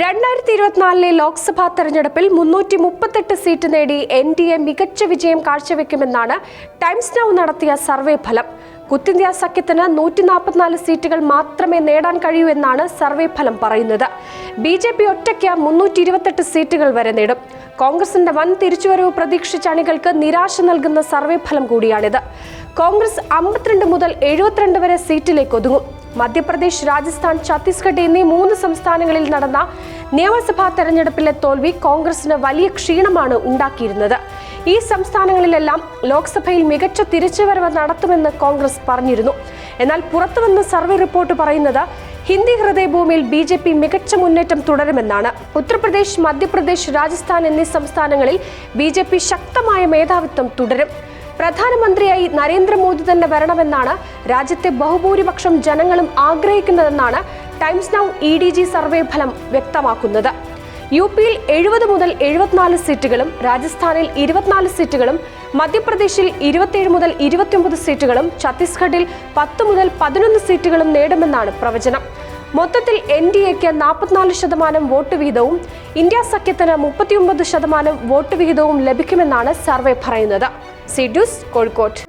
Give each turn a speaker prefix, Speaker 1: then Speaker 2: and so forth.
Speaker 1: രണ്ടായിരത്തി ഇരുപത്തിനാലിലെ ലോക്സഭാ തെരഞ്ഞെടുപ്പിൽ മുന്നൂറ്റി മുപ്പത്തെട്ട് സീറ്റ് നേടി എൻ ഡി എ മികച്ച വിജയം കാഴ്ചവെക്കുമെന്നാണ് ടൈംസ് നൗ നടത്തിയ സർവേ ഫലം. കുത്തിന്ത്യ സഖ്യത്തിന് നൂറ്റി നാൽപ്പത്തിനാല് സീറ്റുകൾ മാത്രമേ നേടാൻ കഴിയൂ എന്നാണ് സർവേ ഫലം പറയുന്നത്. ബി ജെ പി ഒറ്റയ്ക്ക് മുന്നൂറ്റി ഇരുപത്തെട്ട് സീറ്റുകൾ വരെ നേടും. കോൺഗ്രസിന്റെ വൻ തിരിച്ചുവരവ് പ്രതീക്ഷിച്ച അണികൾക്ക് നിരാശ നൽകുന്ന സർവേ ഫലം കൂടിയാണിത്. കോൺഗ്രസ് അമ്പത്തിരണ്ട് മുതൽ എഴുപത്തിരണ്ട് വരെ സീറ്റിലേക്ക് ഒതുങ്ങും. മധ്യപ്രദേശ് രാജസ്ഥാൻ ഛത്തീസ്ഗഡ് എന്നീ മൂന്ന് സംസ്ഥാനങ്ങളിൽ നടന്ന നിയമസഭാ തെരഞ്ഞെടുപ്പിലെ തോൽവി കോൺഗ്രസിന് വലിയ ക്ഷീണമാണ് ഉണ്ടാക്കിയിരുന്നത്. ഈ സംസ്ഥാനങ്ങളിലെല്ലാം ലോക്സഭയിൽ മികച്ച തിരിച്ചുവരവ് നടത്തുമെന്ന് കോൺഗ്രസ് പറഞ്ഞിരുന്നു. എന്നാൽ പുറത്തുവന്ന സർവേ റിപ്പോർട്ട് പറയുന്നത് ഹിന്ദി ഹൃദയഭൂമിയിൽ ബി ജെ പി മികച്ച മുന്നേറ്റം തുടരുമെന്നാണ്. ഉത്തർപ്രദേശ് മധ്യപ്രദേശ് രാജസ്ഥാൻ എന്നീ സംസ്ഥാനങ്ങളിൽ ബി ശക്തമായ മേധാവിത്വം തുടരും. പ്രധാനമന്ത്രിയായി നരേന്ദ്രമോദി തന്നെ വരണമെന്നാണ് രാജ്യത്തെ ബഹുഭൂരിപക്ഷം ജനങ്ങളും ആഗ്രഹിക്കുന്നതെന്നാണ് Times Now E D G survey ഫലം വ്യക്തമാക്കുന്നത്. യു പിയിൽ എഴുപത് മുതൽ എഴുപത്തിനാല് സീറ്റുകളും രാജസ്ഥാനിൽ ഇരുപത്തിനാല് സീറ്റുകളും മധ്യപ്രദേശിൽ ഇരുപത്തിയേഴ് മുതൽ ഇരുപത്തിയൊമ്പത് സീറ്റുകളും ഛത്തീസ്ഗഡിൽ പത്ത് മുതൽ പതിനൊന്ന് സീറ്റുകളും നേടുമെന്നാണ് പ്രവചനം. മൊത്തത്തിൽ എൻ ഡി എക്ക് നാൽപ്പത്തിനാല് ശതമാനം വോട്ട് വിഹിതവും ഇന്ത്യ സഖ്യത്തിന് മുപ്പത്തിയൊമ്പത് ശതമാനം വോട്ട് വിഹിതവും ലഭിക്കുമെന്നാണ് സർവേ പറയുന്നത്. സിഡ്യൂസ് കോഴിക്കോട്.